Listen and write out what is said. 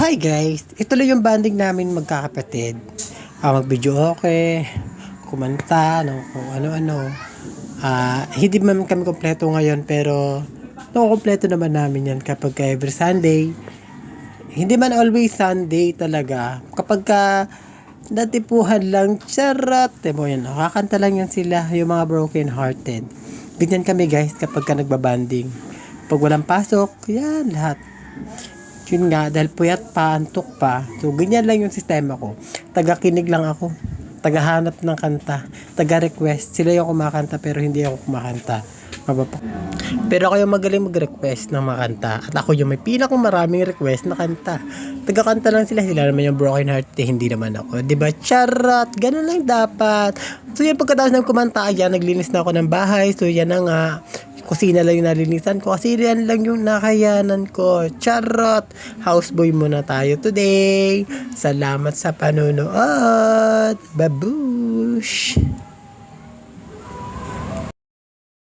Hi guys! Lang yung banding namin magkakapatid. Ah, mag-video okay, kumanta, no, kung ano-ano. Ah, hindi man kami kompleto ngayon pero nakukompleto naman namin yan kapag ka every Sunday. Hindi man always Sunday talaga. Kapag ka natipuhan lang, charot. Diba yan, nakakanta lang yan sila, yung mga broken hearted. Ganyan kami guys kapag ka nagbabanding. Pag walang pasok, yan lahat. Yun nga, dahil puyat pa, antok pa. So, ganyan lang yung sistema ko. Taga-kinig lang ako. Tagahanap ng kanta. Taga-request. Sila yung kumakanta pero hindi ako kumakanta. Mababa. Pero ako yung magaling mag-request ng mga kanta. At ako yung may pinakang maraming request na kanta. Taga-kanta lang sila. Sila naman yung broken heart. Eh, hindi naman ako. ba Charot. Ganun lang dapat. So, yan pagkatapos ng kumanta, ayan, naglinis na ako ng bahay. So, yan na nga kusina lang yung nalinisan ko kasi yan lang yung nakayanan ko. Charot! Houseboy muna tayo today. Salamat sa panunood. Babush!